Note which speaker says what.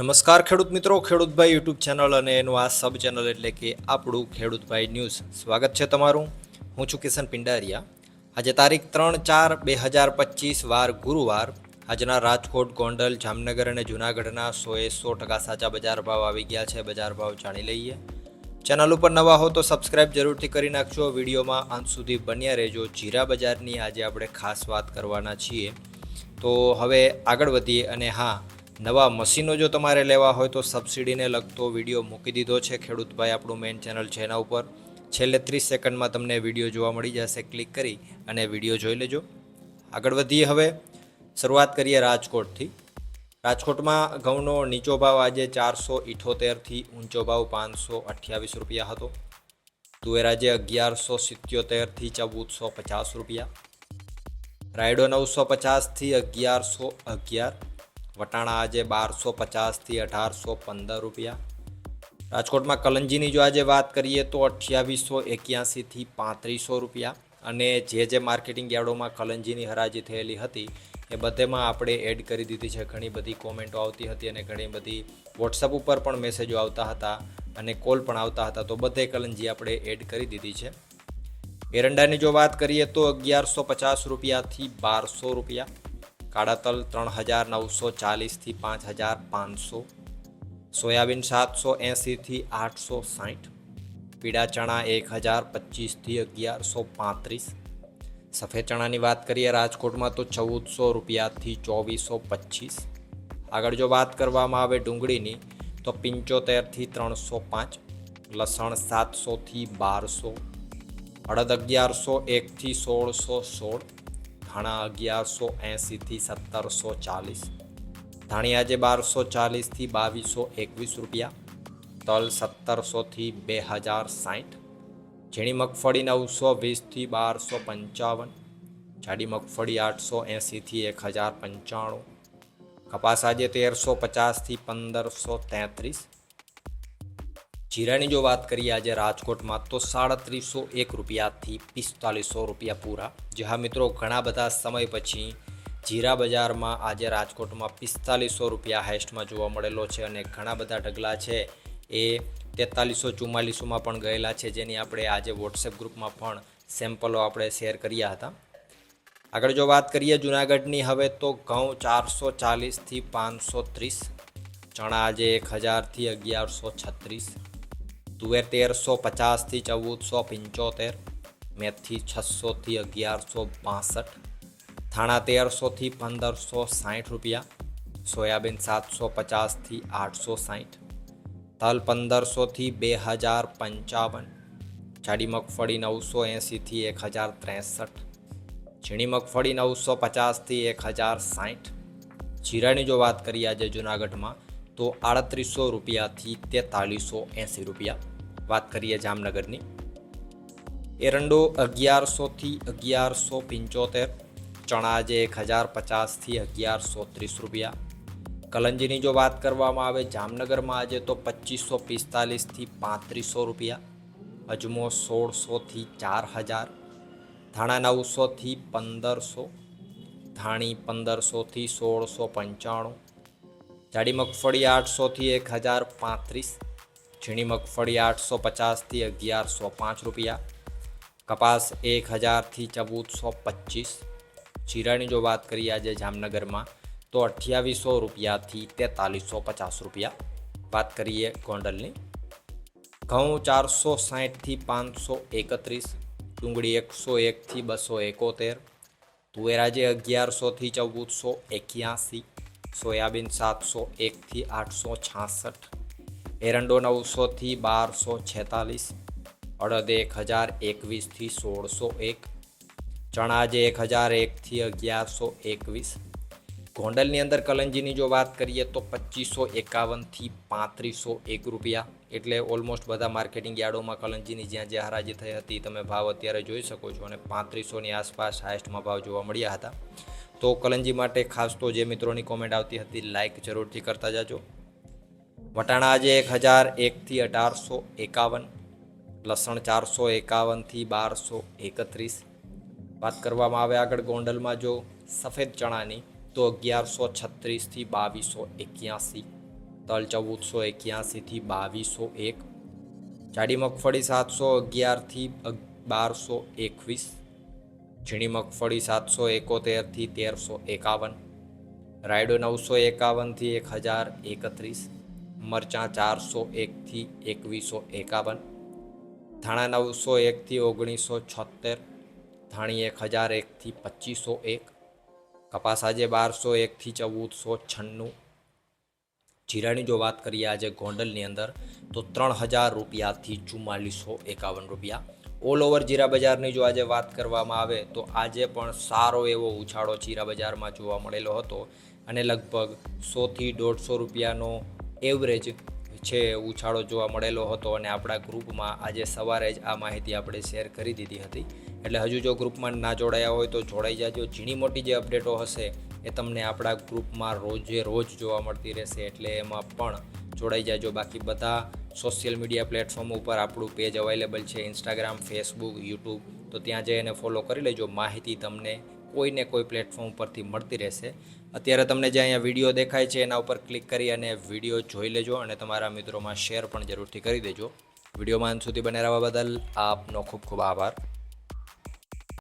Speaker 1: નમસ્કાર ખેડૂત મિત્રો, ખેડૂતભાઈ યુટ્યુબ ચેનલ અને એનું આ સબ ચેનલ એટલે કે આપણું ખેડૂતભાઈ ન્યૂઝ. સ્વાગત છે તમારું. હું છું કિશન પિંડારિયા. આજે તારીખ ત્રણ ચાર બે હજાર પચીસ, વાર ગુરુવાર. આજના રાજકોટ, ગોંડલ, જામનગર અને જૂનાગઢના સોએ સો ટકા સાચા બજાર ભાવ આવી ગયા છે. બજાર ભાવ જાણી લઈએ. ચેનલ ઉપર નવા હો તો સબસ્ક્રાઇબ જરૂરથી કરી નાખજો. વિડીયોમાં અંત સુધી બન્યા રહેજો. જીરા બજારની આજે આપણે ખાસ વાત કરવાના છીએ. તો હવે આગળ વધીએ અને હા નવા મશીનો જો તમારે લેવા હોય તો સબસિડીને લગતો વીડિયો મૂકી દીધો છે. ખેડૂતભાઈ, આપણું મેઇન ચેનલ છે એના ઉપર. છેલ્લે ત્રીસ સેકન્ડમાં તમને વીડિયો જોવા મળી જશે. ક્લિક કરી અને વીડિયો જોઈ લેજો. આગળ વધીએ હવે. શરૂઆત કરીએ રાજકોટથી. રાજકોટમાં ઘઉંનો નીચો ભાવ આજે ચારસો ઇઠોતેરથી ઊંચો ભાવ પાંચસો અઠ્યાવીસ રૂપિયા હતો. તુવેર આજે અગિયારસો સિત્યોતેરથી ચૌદસો પચાસ રૂપિયા. રાયડો નવસો પચાસથી અગિયારસો અગિયાર. વટાણા આજે બારસો પચાસથી અઢારસો પંદર રૂપિયા. રાજકોટમાં કલંજીની જો આજે વાત કરીએ તો અઠ્યાવીસો એક્યાસીથી પાંત્રીસો રૂપિયા. અને જે જે માર્કેટિંગ યાર્ડોમાં કલંજીની હરાજી થયેલી હતી, એ બધેમાં આપણે એડ કરી દીધી છે. ઘણી બધી કોમેન્ટો આવતી હતી અને ઘણી બધી વોટ્સઅપ ઉપર પણ મેસેજો આવતા હતા અને કોલ પણ આવતા હતા. તો બધે કલંજી આપણે એડ કરી દીધી છે. એરંડાની જો વાત કરીએ તો અગિયારસો પચાસ રૂપિયાથી બારસો રૂપિયા. કાળા તલ ત્રણ હજાર નવસો ચાલીસથી પાંચ હજાર પાંચસો, સોયાબીન સાતસો એંસીથી આઠસો સાઠ, પીળા ચણા એક હજાર પચીસથી અગિયારસો પાંત્રીસ, સફેદ ચણાની વાત કરીએ રાજકોટમાં તો ચૌદસો રૂપિયાથી ચોવીસો પચીસ, આગળ જો વાત કરવામાં આવે ડુંગળીની, તો પંચોતેરથી ત્રણસો પાંચ, લસણ સાતસોથી બારસો અડદ અગિયારસો એકથી સોળસો સોળ ધાણા અગિયારસો એંસીથી સત્તરસો ચાલીસ. ધાણી આજે બારસો ચાલીસથી બાવીસો એકવીસ રૂપિયા. તલ સત્તરસોથી બે હજાર સાઠ ઝીણી મગફળી નવસો વીસથી બારસો પંચાવન. જાડી મગફળી આઠસો એંસીથી એક હજાર પંચાણું. કપાસ આજે તેરસો પચાસથી પંદરસો તેત્રીસ. જીરાની જો વાત કરીએ આજે રાજકોટમાં, તો સાડત્રીસો એક રૂપિયાથી પિસ્તાલીસો રૂપિયા પૂરા. જે હા મિત્રો, ઘણા બધા સમય પછી જીરા બજારમાં આજે રાજકોટમાં પિસ્તાલીસો રૂપિયા હાઈસ્ટમાં જોવા મળેલો છે અને ઘણા બધા ઢગલા છે એ તેતાલીસો ચુમ્માલીસોમાં પણ ગયેલા છે, જેની આપણે આજે વોટ્સએપ ગ્રુપમાં પણ સેમ્પલો આપણે શેર કર્યા હતા. આગળ જો વાત કરીએ જુનાગઢની, હવે તો ઘઉં ચારસો ચાલીસથી પાંચસો ત્રીસ, ચણા આજે એક હજારથી અગિયારસો છત્રીસ તુવેર તેરસો પચાસથી ચૌદસો પંચોતેર મેથી છસોથી અગિયારસો બાસઠ થાણા તેરસોથી પંદરસો સાઠ રૂપિયા સોયાબીન સાતસો પચાસથી આઠસો સાઠ તલ પંદરસોથી બે હજાર પંચાવન જાડી મગફળી નવસો એંસીથી એક હજાર ત્રેસઠ ઝીણી મગફળી નવસો પચાસથી એક હજાર સાઠ જીરાની જો વાત કરીએ આજે જુનાગઢમાં તો આડત્રીસો રૂપિયાથી તેતાલીસો એંસી રૂપિયા વાત કરીએ જામનગરની. એરંડો અગિયારસોથી અગિયારસો પંચોતેર, ચણા આજે એક હજાર પચાસથી અગિયારસો ત્રીસ રૂપિયા. કલંજીની જો વાત કરવામાં આવે, જામનગરમાં આજે તો પચીસો પિસ્તાલીસથી પાંત્રીસો રૂપિયા, અજમો સોળસોથી ચાર હજાર, ધાણા નવસોથી પંદરસો, ધાણી પંદરસોથી સોળસો પંચાણું, જાડી મગફળી આઠસોથી એક હજાર પાંત્રીસ ઝીણી મગફળી આઠસો પચાસથી અગિયારસો પાંચ રૂપિયા. કપાસ એક હજારથી ચૌદસો પચીસ જીરાની જો વાત કરીએ આજે જામનગરમાં, તો અઠ્યાવીસો રૂપિયાથી તેતાલીસો પચાસ રૂપિયા. વાત કરીએ ગોંડલની. ઘઉં ચારસો સાહીઠથી પાંચસો એકત્રીસ ડુંગળી એકસો એકથી બસો એકોતેર તુવેરાજે અગિયારસોથી ચૌદસો એક્યાસી સોયાબીન સાતસો એકથી આઠસો છાસઠ એરંડો નવસોથી બારસો છેતાલીસ, અડદ એક હજાર એકવીસથી સોળસો એક, ચણા આજે એક હજાર એકથી અગિયારસો એકવીસ. ગોંડલની અંદર કલંજીની જો વાત કરીએ તો પચીસો એકાવનથી પાંત્રીસો એક રૂપિયા. એટલે ઓલમોસ્ટ બધા માર્કેટિંગ યાર્ડોમાં કલંજીની જ્યાં જ્યાં હરાજી થઈ હતી તમે ભાવ અત્યારે જોઈ શકો છો અને પાંત્રીસોની આસપાસ હાઇસ્ટમાં ભાવ જોવા મળ્યા હતા. તો કલંજી માટે ખાસ તો જે મિત્રોની કોમેન્ટ આવતી હતી લાઇક જરૂરથી કરતા જાજો. વટાણા આજે એક હજાર એકથી અઢારસો એકાવન, લસણ ચારસો એકાવનથી બારસો એકત્રીસ. વાત કરવામાં આવે આગળ ગોંડલમાં જો સફેદ ચણાની, તો અગિયારસો છત્રીસથી બાવીસો એક્યાસી. તલ ચૌદસો એક્યાસીથી બાવીસો એક. જાડી મગફળી સાતસો અગિયારથી બારસો એકવીસ. ઝીણી મગફળી સાતસો એકોતેરથી તેરસો એકાવન. રાયડો નવસો એકાવનથી એક હજાર એકત્રીસ. મરચાં ચારસો એકથી એકવીસો એકાવન, ધાણા નવસો એકથી ઓગણીસો છોતેર ધાણી એક હજાર એકથી પચીસો એક, કપાસ આજે બારસો એકથી ચૌદસો છન્નું. જીરાની જો વાત કરીએ આજે ગોંડલની અંદર, તો ત્રણ હજાર રૂપિયાથી ચુમ્માલીસો એકાવન રૂપિયા. ઓલ ઓવર જીરા બજારની જો આજે વાત કરવામાં આવે, તો આજે પણ સારો એવો ઉછાળો જીરા બજારમાં જોવા મળેલો હતો અને લગભગ સોથી દોઢસો રૂપિયાનો એવરેજ છે ઉછાળો જોવા મળેલો હતો અને આપણા ગ્રુપમાં આજે સવારે જ આ માહિતી આપણે શેર કરી દીધી હતી. એટલે હજુ જો ગ્રુપમાં ના જોડાયા હોય તો જોડાઈ જાજો. ઝીણી મોટી જે અપડેટો હશે એ તમને આપણા ગ્રુપમાં રોજે રોજ જોવા મળતી રહેશે એટલે એમાં પણ જોડાઈ જાજો. બાકી બધા સોશિયલ મીડિયા પ્લેટફોર્મ ઉપર આપણું પેજ અવેલેબલ છે, ઇન્સ્ટાગ્રામ, ફેસબુક, યુટ્યુબ. તો ત્યાં જઈ અને ફોલો કરી લેજો. માહિતી તમને કોઈને કોઈ પ્લેટફોર્મ પરથી મળતી રહેશે. અત્યારે તમને જે અહીંયા વીડિયો દેખાય છે, એના ઉપર ક્લિક કરી અને વીડિયો જોઈ લેજો અને તમારા મિત્રોમાં શેર પણ જરૂરથી કરી દેજો. વિડીયોમાં અંત સુધી બને રહેવા બદલ આપનો ખૂબ ખૂબ આભાર.